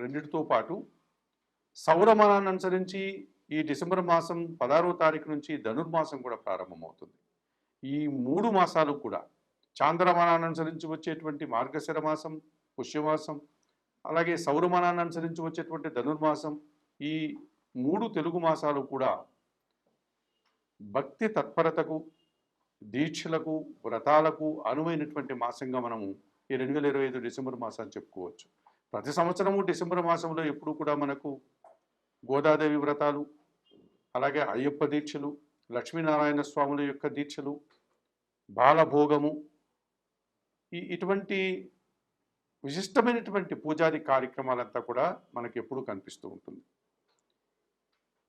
రెండిటితో పాటు సౌరమానాన్ని అనుసరించి ఈ డిసెంబర్ మాసం పదహారవ తారీఖు నుంచి ధనుర్మాసం కూడా ప్రారంభమవుతుంది. ఈ మూడు మాసాలు కూడా చాంద్రమానాన్ని అనుసరించి వచ్చేటువంటి మార్గశిర మాసం పుష్యమాసం అలాగే సౌరమానాన్ని అనుసరించి వచ్చేటువంటి ధనుర్మాసం ఈ మూడు తెలుగు మాసాలు కూడా భక్తి తత్పరతకు దీక్షలకు వ్రతాలకు అనువైనటువంటి మాసంగా మనము ఈ రెండు వేల ఇరవై ఐదు డిసెంబర్ మాసాన్ని చెప్పుకోవచ్చు. ప్రతి సంవత్సరము డిసెంబర్ మాసంలో ఎప్పుడు కూడా మనకు గోదాదేవి వ్రతాలు అలాగే అయ్యప్ప దీక్షలు లక్ష్మీనారాయణ స్వాముల యొక్క దీక్షలు బాలభోగము ఈ ఇటువంటి విశిష్టమైనటువంటి పూజాది కార్యక్రమాలంతా కూడా మనకి ఎప్పుడూ కనిపిస్తూ ఉంటుంది.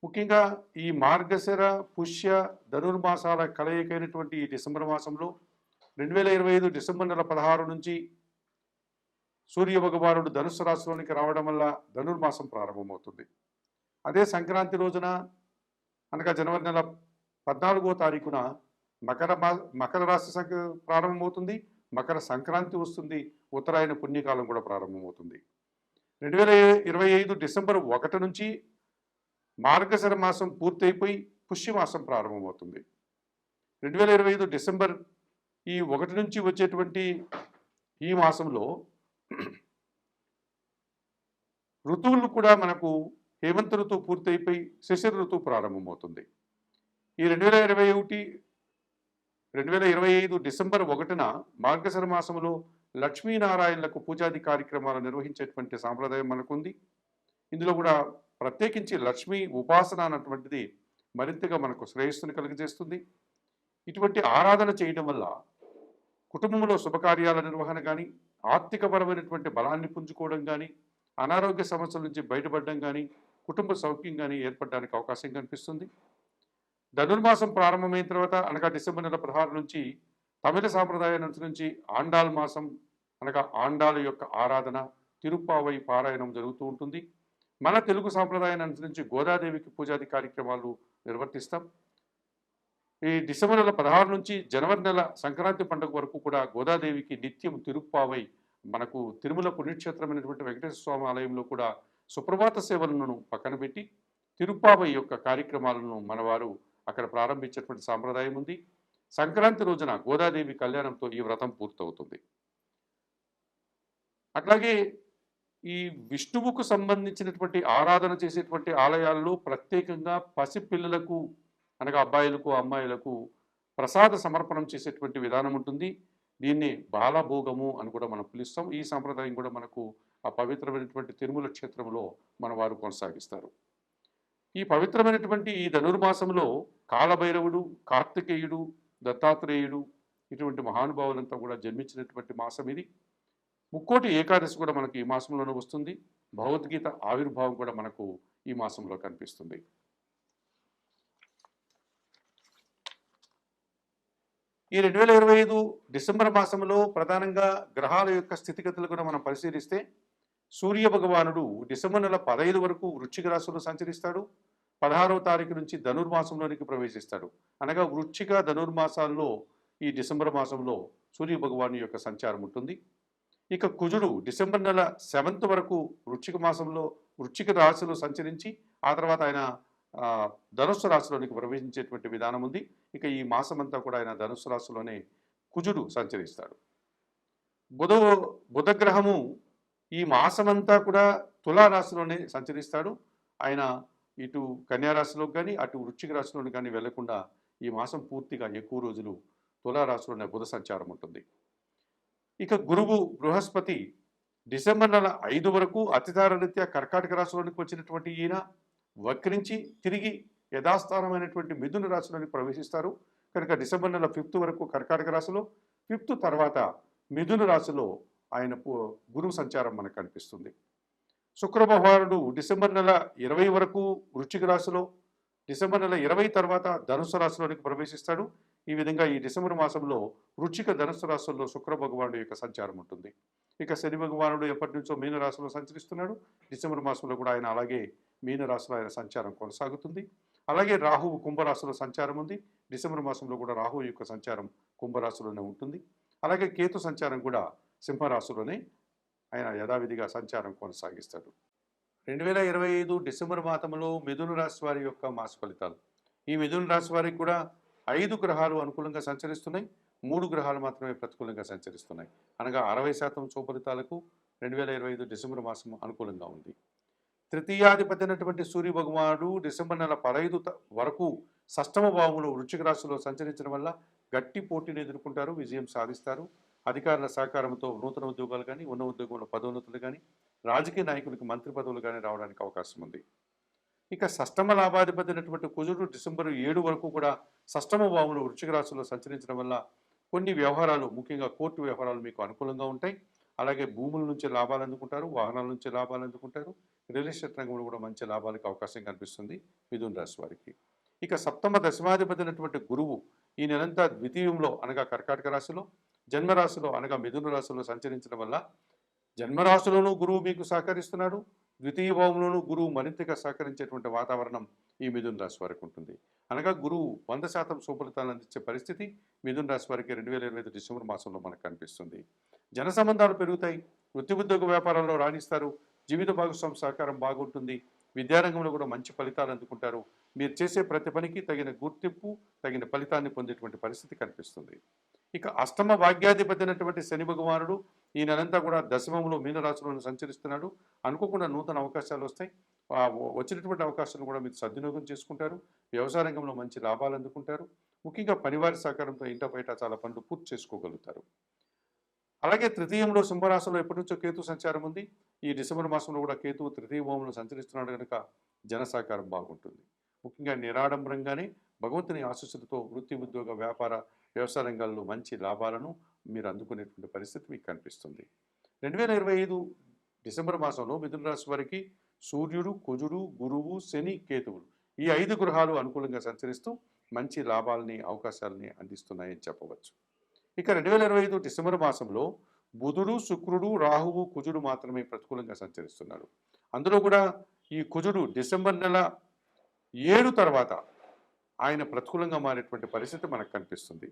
ముఖ్యంగా ఈ మార్గశిర పుష్య ధనుర్మాసాల కలయికైనటువంటి ఈ డిసెంబర్ మాసంలో రెండు వేల ఇరవై ఐదు డిసెంబర్ నెల పదహారు నుంచి సూర్య భగవానుడు ధనుసు రాశిలోనికి రావడం వల్ల ధనుర్మాసం ప్రారంభమవుతుంది. అదే సంక్రాంతి రోజున అనగా జనవరి నెల పద్నాలుగో తారీఖున మకర మా మకర రాశి సంఖ్య ప్రారంభమవుతుంది. మకర సంక్రాంతి వస్తుంది. ఉత్తరాయణ పుణ్యకాలం కూడా ప్రారంభమవుతుంది. రెండు వేల ఇరవై ఐదు డిసెంబర్ ఒకటి నుంచి మార్గశర మాసం పూర్తయిపోయి పుష్యమాసం ప్రారంభమవుతుంది. రెండు వేల ఇరవై ఐదు డిసెంబర్ ఈ ఒకటి నుంచి వచ్చేటువంటి ఈ మాసంలో ఋతువులు కూడా మనకు హేమంత ఋతువు పూర్తయిపోయి శిశిర ఋతువు ప్రారంభమవుతుంది. ఈ రెండు వేల ఇరవై ఒకటి రెండు వేల ఇరవై ఐదు డిసెంబర్ ఒకటిన మార్గశర మాసంలో లక్ష్మీనారాయణలకు పూజాది కార్యక్రమాలు నిర్వహించేటువంటి సాంప్రదాయం మనకుంది. ఇందులో కూడా ప్రత్యేకించి లక్ష్మీ ఉపాసన అన్నటువంటిది మరింతగా మనకు శ్రేయస్సును కలిగజేస్తుంది. ఇటువంటి ఆరాధన చేయడం వల్ల కుటుంబంలో శుభకార్యాల నిర్వహణ కానీ ఆర్థికపరమైనటువంటి బలాన్ని పుంజుకోవడం కానీ అనారోగ్య సమస్యల నుంచి బయటపడడం కానీ కుటుంబ సౌఖ్యం కానీ ఏర్పడడానికి అవకాశం కనిపిస్తుంది. ధనుర్మాసం ప్రారంభమైన తర్వాత అనగా డిసెంబర్ నెల పదహారు నుంచి తమిళ సాంప్రదాయాన్ని నుంచి ఆండాల్ మాసం అనగా ఆండాల యొక్క ఆరాధన తిరుప్పావై పారాయణం జరుగుతూ ఉంటుంది. మన తెలుగు సాంప్రదాయాన్ని అనుసరించి గోదాదేవికి పూజాది కార్యక్రమాలు నిర్వర్తిస్తాం. ఈ డిసెంబర్ నెల పదహారు నుంచి జనవరి నెల సంక్రాంతి పండుగ వరకు కూడా గోదాదేవికి నిత్యం తిరుప్పావై మనకు తిరుమల పుణ్యక్షేత్రమైనటువంటి వెంకటేశ్వర స్వామి ఆలయంలో కూడా సుప్రభాత సేవలను పక్కన పెట్టి తిరుప్పావై యొక్క కార్యక్రమాలను మనవారు అక్కడ ప్రారంభించేటువంటి సాంప్రదాయం ఉంది. సంక్రాంతి రోజున గోదాదేవి కళ్యాణంతో ఈ వ్రతం పూర్తవుతుంది. అట్లాగే ఈ విష్ణువుకు సంబంధించినటువంటి ఆరాధన చేసేటువంటి ఆలయాల్లో ప్రత్యేకంగా పసిపిల్లలకు అనగా అబ్బాయిలకు అమ్మాయిలకు ప్రసాద సమర్పణం చేసేటువంటి విధానం ఉంటుంది. దీన్ని బాలభోగము అని కూడా మనం పిలుస్తాం. ఈ సాంప్రదాయం కూడా మనకు ఆ పవిత్రమైనటువంటి తిరుమల క్షేత్రంలో మన వారు కొనసాగిస్తారు. ఈ పవిత్రమైనటువంటి ఈ ధనుర్మాసంలో కాలభైరవుడు కార్తికేయుడు దత్తాత్రేయుడు ఇటువంటి మహానుభావులంతా కూడా జన్మించినటువంటి మాసం ఇది. ముక్కోటి ఏకాదశి కూడా మనకి ఈ మాసంలోనే వస్తుంది. భగవద్గీత ఆవిర్భావం కూడా మనకు ఈ మాసంలో కనిపిస్తుంది. ఈ రెండు వేల ఇరవై ఐదు డిసెంబర్ మాసంలో ప్రధానంగా గ్రహాల యొక్క స్థితిగతులు కూడా మనం పరిశీలిస్తే సూర్య భగవానుడు డిసెంబర్ నెల పదహైదు వరకు వృశ్చిక రాశిలో సంచరిస్తాడు. పదహారవ తారీఖు నుంచి ధనుర్మాసంలోనికి ప్రవేశిస్తాడు. అనగా వృశ్చిక ధనుర్మాసాల్లో ఈ డిసెంబర్ మాసంలో సూర్య భగవాను యొక్క సంచారం ఉంటుంది. ఇక కుజుడు డిసెంబర్ నెల సెవెంత్ వరకు వృశ్చిక మాసంలో వృశ్చిక రాశిలో సంచరించి ఆ తర్వాత ఆయన ధనుస్సు రాశిలోనికి ప్రవేశించేటువంటి విధానం ఉంది. ఇక ఈ మాసమంతా కూడా ఆయన ధనుస్సు రాశిలోనే కుజుడు సంచరిస్తాడు. బుధ బుధగ్రహము ఈ మాసమంతా కూడా తులారాశిలోనే సంచరిస్తాడు. ఆయన ఇటు కన్యారాశిలోకి కానీ అటు వృశ్చిక రాశిలోని కానీ వెళ్ళకుండా ఈ మాసం పూర్తిగా ఎక్కువ రోజులు తులారాశిలోనే బుధ సంచారం ఉంటుంది. ఇక గురువు బృహస్పతి డిసెంబర్ నెల ఐదు వరకు అతిదారరీత్యా కర్కాటక రాశిలోనికి వచ్చినటువంటి ఈయన వక్రించి తిరిగి యథాస్థానమైనటువంటి మిథున రాశిలోని ప్రవేశిస్తారు. కనుక డిసెంబర్ నెల ఫిఫ్త్ వరకు కర్కాటక రాశిలో ఫిఫ్త్ తర్వాత మిథున రాశిలో ఆయన గురువు సంచారం మనకు కనిపిస్తుంది. శుక్రభగవానుడు డిసెంబర్ నెల ఇరవై వరకు వృశ్చిక రాశిలో డిసెంబర్ నెల ఇరవై తర్వాత ధనుసు రాశిలోనికి ప్రవేశిస్తాడు. ఈ విధంగా ఈ డిసెంబర్ మాసంలో వృచ్చిక ధనుసు రాశుల్లో శుక్ర భగవానుడు యొక్క సంచారం ఉంటుంది. ఇక శని భగవానుడు ఎప్పటి నుంచో మీన రాశిలో సంచరిస్తున్నాడు. డిసెంబర్ మాసంలో కూడా ఆయన అలాగే మీనరాశిలో ఆయన సంచారం కొనసాగుతుంది. అలాగే రాహువు కుంభరాశిలో సంచారం ఉంది. డిసెంబర్ మాసంలో కూడా రాహువు యొక్క సంచారం కుంభరాశిలోనే ఉంటుంది. అలాగే కేతు సంచారం కూడా సింహరాశిలోనే ఆయన యథావిధిగా సంచారం కొనసాగిస్తాడు. రెండు వేల ఇరవై ఐదు డిసెంబర్ మాసంలో మిథున రాశి వారి యొక్క మాస ఫలితాలు. ఈ మిథున రాశి వారికి కూడా ఐదు గ్రహాలు అనుకూలంగా సంచరిస్తున్నాయి. మూడు గ్రహాలు మాత్రమే ప్రతికూలంగా సంచరిస్తున్నాయి. అనగా అరవై శాతం సుఫలితాలకు రెండు వేల ఇరవై ఐదు డిసెంబర్ మాసం అనుకూలంగా ఉంది. తృతీయాధిపతి అయినటువంటి సూర్య భగవానుడు డిసెంబర్ నెల పదహైదు వరకు సష్టమ భావంలో వృశ్చిక రాశిలో సంచరించడం వల్ల గట్టి పోటీని ఎదుర్కొంటారు విజయం సాధిస్తారు. అధికారుల సహకారంతో నూతన ఉద్యోగాలు కానీ ఉన్న ఉద్యోగంలో పదోన్నతులు కానీ రాజకీయ నాయకులకు మంత్రి పదవులు కానీ రావడానికి అవకాశం ఉంది. ఇక సష్టమ లాభాధిపతి అయినటువంటి కుజుడు డిసెంబర్ ఏడు వరకు కూడా సష్టమ భావంలో వృశ్చిక రాశిలో సంచరించడం వల్ల కొన్ని వ్యవహారాలు ముఖ్యంగా కోర్టు వ్యవహారాలు మీకు అనుకూలంగా ఉంటాయి. అలాగే భూముల నుంచి లాభాలు అందుకుంటారు వాహనాల నుంచి లాభాలు అందుకుంటారు. రియల్ ఎస్టేట్ రంగంలో కూడా మంచి లాభాలకు అవకాశం కనిపిస్తుంది మిథున్ రాశి వారికి. ఇక సప్తమ దశమాధిపతి అయినటువంటి గురువు ఈ నెలంతా ద్వితీయంలో అనగా కర్కాటక రాశిలో జన్మరాశిలో అనగా మిథున రాశిలో సంచరించడం వల్ల జన్మరాశిలోనూ గురువు మీకు సహకరిస్తున్నాడు. ద్వితీయ భావంలోనూ గురువు మరింతగా సహకరించేటువంటి వాతావరణం ఈ మిథున రాశి వారికి ఉంటుంది. అనగా గురువు వంద శాతం సుఫలితాలను అందించే పరిస్థితి మిథున రాశి వారికి రెండు వేల ఇరవై ఐదు డిసెంబర్ మాసంలో మనకు కనిపిస్తుంది. జన సంబంధాలు పెరుగుతాయి. వృత్తి ఉద్యోగ వ్యాపారాల్లో రాణిస్తారు. జీవిత భాగస్వామి సహకారం బాగుంటుంది. విద్యారంగంలో కూడా మంచి ఫలితాలు అందుకుంటారు. మీరు చేసే ప్రతి పనికి తగిన గుర్తింపు తగిన ఫలితాన్ని పొందేటువంటి పరిస్థితి కనిపిస్తుంది. ఇక అష్టమ భాగ్యాధిపతి అయినటువంటి శని భగవానుడు ఈ నెలంతా కూడా దశమంలో మీనరాశిలో సంచరిస్తున్నాడు. అనుకోకుండా నూతన అవకాశాలు వస్తాయి. వచ్చినటువంటి అవకాశాలను కూడా మీరు సద్వినియోగం చేసుకుంటారు. వ్యవసాయ రంగంలో మంచి లాభాలు అందుకుంటారు. ముఖ్యంగా పనివారి సహకారంతో ఇంట బయట చాలా పనులు పూర్తి చేసుకోగలుగుతారు. అలాగే తృతీయంలో సింహరాశిలో ఎప్పటి నుంచో కేతు సంచారం ఉంది. ఈ డిసెంబర్ మాసంలో కూడా కేతువు తృతీయ భూములను సంచరిస్తున్నాడు కనుక జన సహకారం బాగుంటుంది. ముఖ్యంగా నిరాడంబరంగానే భగవంతుని ఆశస్సులతో వృత్తి ఉద్యోగ వ్యాపార వ్యవసాయ రంగాల్లో మంచి లాభాలను మీరు అందుకునేటువంటి పరిస్థితి మీకు కనిపిస్తుంది. రెండు వేల ఇరవై ఐదు డిసెంబర్ మాసంలో మిథున రాశి వారికి సూర్యుడు కుజుడు గురువు శని కేతువులు ఈ ఐదు గృహాలు అనుకూలంగా సంచరిస్తూ మంచి లాభాలని అవకాశాలని అందిస్తున్నాయని చెప్పవచ్చు. ఇక రెండు వేల ఇరవై ఐదు డిసెంబర్ మాసంలో బుధుడు శుక్రుడు రాహువు కుజుడు మాత్రమే ప్రతికూలంగా సంచరిస్తున్నారు. అందులో కూడా ఈ కుజుడు డిసెంబర్ నెల ఏడు తర్వాత ఆయన ప్రతికూలంగా మారేటువంటి పరిస్థితి మనకు కనిపిస్తుంది.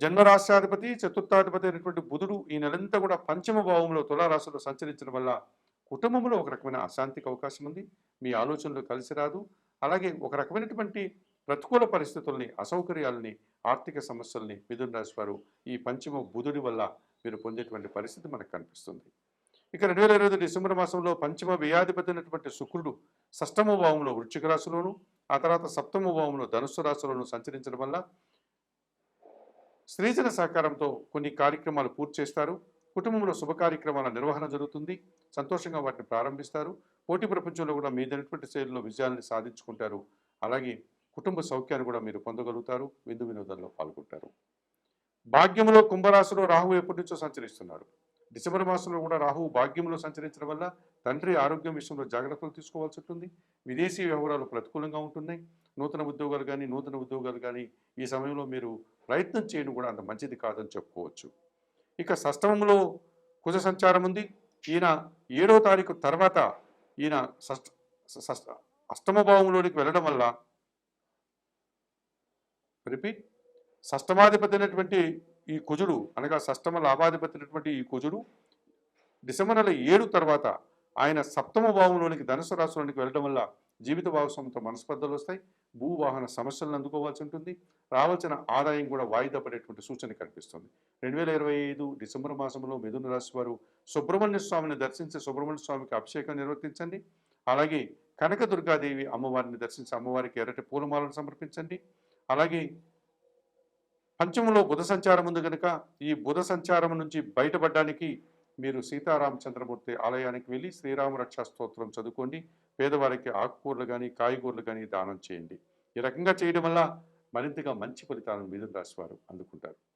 జన్మరాష్ట్రాధిపతి చతుర్థాధిపతి అయినటువంటి బుధుడు ఈ నెలంతా కూడా పంచమ భావంలో తులారాశిలో సంచరించడం వల్ల కుటుంబంలో ఒక రకమైన అశాంతికి అవకాశం ఉంది. మీ ఆలోచనలు కలిసి రాదు. అలాగే ఒక రకమైనటువంటి ప్రతికూల పరిస్థితుల్ని అసౌకర్యాలని ఆర్థిక సమస్యల్ని మిథున రాశి వారు ఈ పంచమ బుధుడి వల్ల మీరు పొందేటువంటి పరిస్థితి మనకు కనిపిస్తుంది. ఇక రెండు వేల ఇరవై డిసెంబర్ మాసంలో పంచమ వ్యయాధిపతి అయినటువంటి శుక్రుడు షష్టమ భావంలో వృశ్చిక రాశిలోను ఆ తర్వాత సప్తమ భావంలో ధనుస్సు రాశిలోను సంచరించడం వల్ల స్త్రీజన సహకారంతో కొన్ని కార్యక్రమాలు పూర్తి చేస్తారు. కుటుంబంలో శుభ కార్యక్రమాల నిర్వహణ జరుగుతుంది. సంతోషంగా వాటిని ప్రారంభిస్తారు. పోటీ ప్రపంచంలో కూడా మీదైనటువంటి శైలిలో విజయాన్ని సాధించుకుంటారు. అలాగే కుటుంబ సౌఖ్యాన్ని కూడా మీరు పొందగలుగుతారు విందు వినోదాల్లో పాల్గొంటారు. భాగ్యంలో కుంభరాశిలో రాహువు ఎప్పటి నుంచో సంచరిస్తున్నాడు. డిసెంబర్ మాసంలో కూడా రాహువు భాగ్యంలో సంచరించడం వల్ల తండ్రి ఆరోగ్యం విషయంలో జాగ్రత్తలు తీసుకోవాల్సి ఉంటుంది. విదేశీ వ్యవహారాలు ప్రతికూలంగా ఉంటున్నాయి. నూతన ఉద్యోగాలు కానీ నూతన ఉద్యోగాలు కానీ ఈ సమయంలో మీరు ప్రయత్నం చేయడం కూడా అంత మంచిది కాదని చెప్పుకోవచ్చు. ఇక సష్టమంలో కుజ సంచారం ఉంది. ఈయన ఏడో తారీఖు తర్వాత ఈయన షష్ట షష్ట అష్టమ భావంలోనికి వెళ్ళడం వల్ల రిపీట్. షష్టమాధిపతి అయినటువంటి ఈ కుజుడు అనగా షష్టమ లాభాధిపతి అయినటువంటి ఈ కుజుడు డిసెంబర్ నెల ఏడు తర్వాత ఆయన సప్తమ భావంలోనికి ధనుసు రాశిలోనికి వెళ్ళడం వల్ల జీవిత భాగస్వామితో మనస్పర్ధలు వస్తాయి. భూవాహన సమస్యలను అందుకోవాల్సి ఉంటుంది. రావాల్సిన ఆదాయం కూడా వాయిదా పడేటువంటి సూచన కనిపిస్తుంది. రెండు వేల ఇరవై ఐదు డిసెంబర్ మాసంలో మిథున రాశి వారు సుబ్రహ్మణ్య స్వామిని దర్శించి సుబ్రహ్మణ్య స్వామికి అభిషేకం నిర్వర్తించండి. అలాగే కనకదుర్గాదేవి అమ్మవారిని దర్శించి అమ్మవారికి ఎర్రటి పూలమాలను సమర్పించండి. అలాగే పంచమంలో బుధ సంచారం ఉంది కనుక ఈ బుధ సంచారం నుంచి బయటపడడానికి మీరు సీతారామచంద్రమూర్తి ఆలయానికి వెళ్ళి శ్రీరామ రక్షా స్తోత్రం చదువుకోండి. పేదవారికి ఆకుకూరలు కానీ కాయగూరలు కానీ దానం చేయండి. ఈ రకంగా చేయడం వల్ల మరింతగా మంచి ఫలితాలను మిథున రాశి వారు అందుకుంటారు.